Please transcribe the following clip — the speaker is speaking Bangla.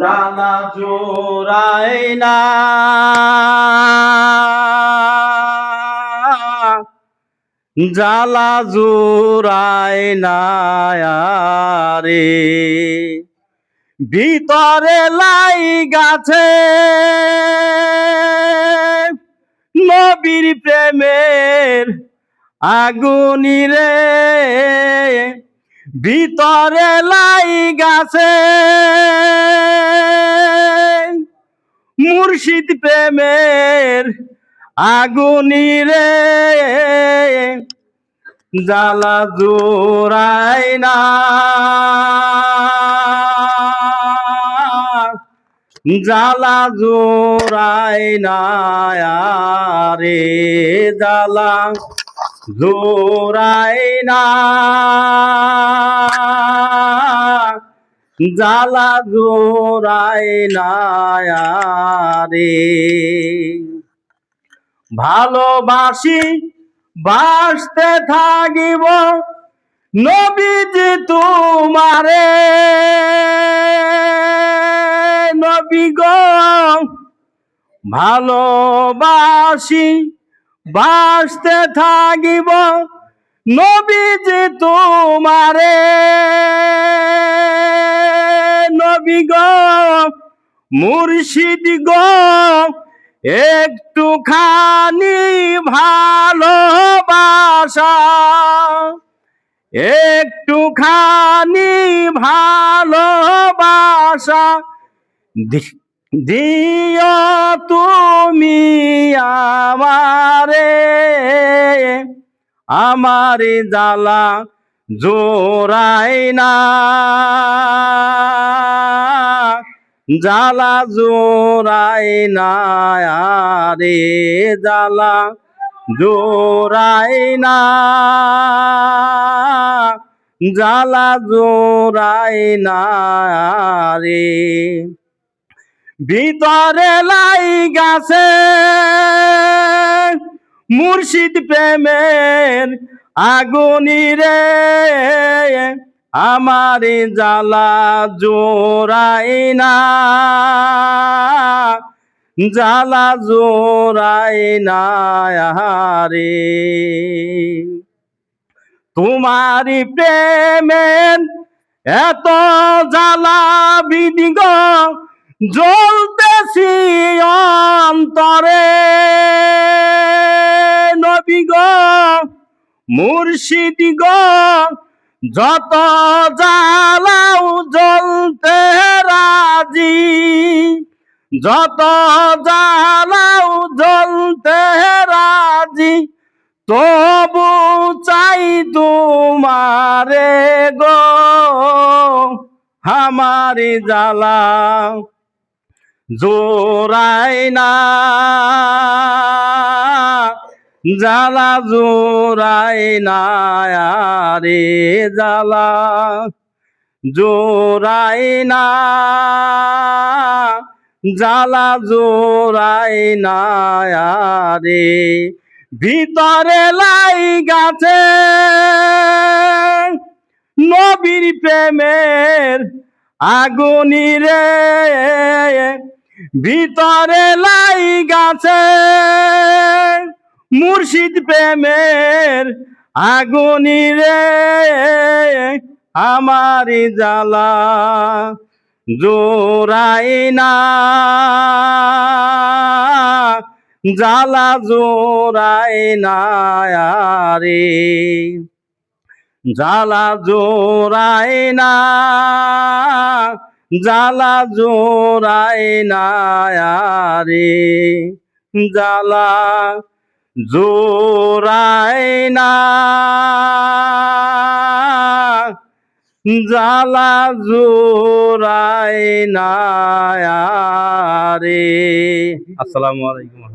জানা জোড়াই না। জালা জোড়াই না রে ভিতরে লাই গাছে নবীর প্রেমের আগুনি রে। ভিতরে লাই গাছে। মুর্শিদ প্রেমের আগুনি রে। জ্বালা জোড়াই না। জ্বালা জোড়াই না। রে জ্বালা। জোড়াই না। জ্বালা জোড়াই না রে ভালোবাসি বাসতে থাকিব নবীজি তোমারে। নবী গো ভালোবাসি বাসতে থাকিব নবীজি তোমারে। নবী গো মুর্শিদ গো একটুখানি ভালোবাসা। একটুখানি ভালোবাসা। দি- দিও তুমি আমারে আমারে জ্বালা জোড়াই না। জ্বালা জোড়াই না রে জ্বালা জোড়াই না। জ্বালা জোড়াই না রে ভিতরে লাই গাছে। মুর্শিদ প্রেমের আগুনি রে আমার জ্বালা জোড়াই না। জ্বালা জোড়াই না রে তোমারি প্রেমের এত জ্বালা বিদিগ জ্বলতেছি অন্তরে। নবী গো, মুর্শিদ গো, যত জ্বালাও জ্বলতে রাজি। যত জ্বালাও জ্বলতে রাজি, তবু চাই তোমারে গো, আমারি জ্বালা জোড়াই না। জ্বালা জোড়াই না রে জ্বালা জোড়াই না। জ্বালা জোড়াই না রে ভিতরে লাই গাছে। নবীর প্রেমের আগুনি রে। ভিতরে লাই গাছে। মুর্শিদ প্রেমের আগুনি রে, আমারি জ্বালা জোরাই না। জ্বালা জোরাই না রে জ্বালা জোরাই না। জ্বালা জোরাই না রে জ্বালা জোড়াই না জালা জোরাই না রে আসসালামু আলাইকুম।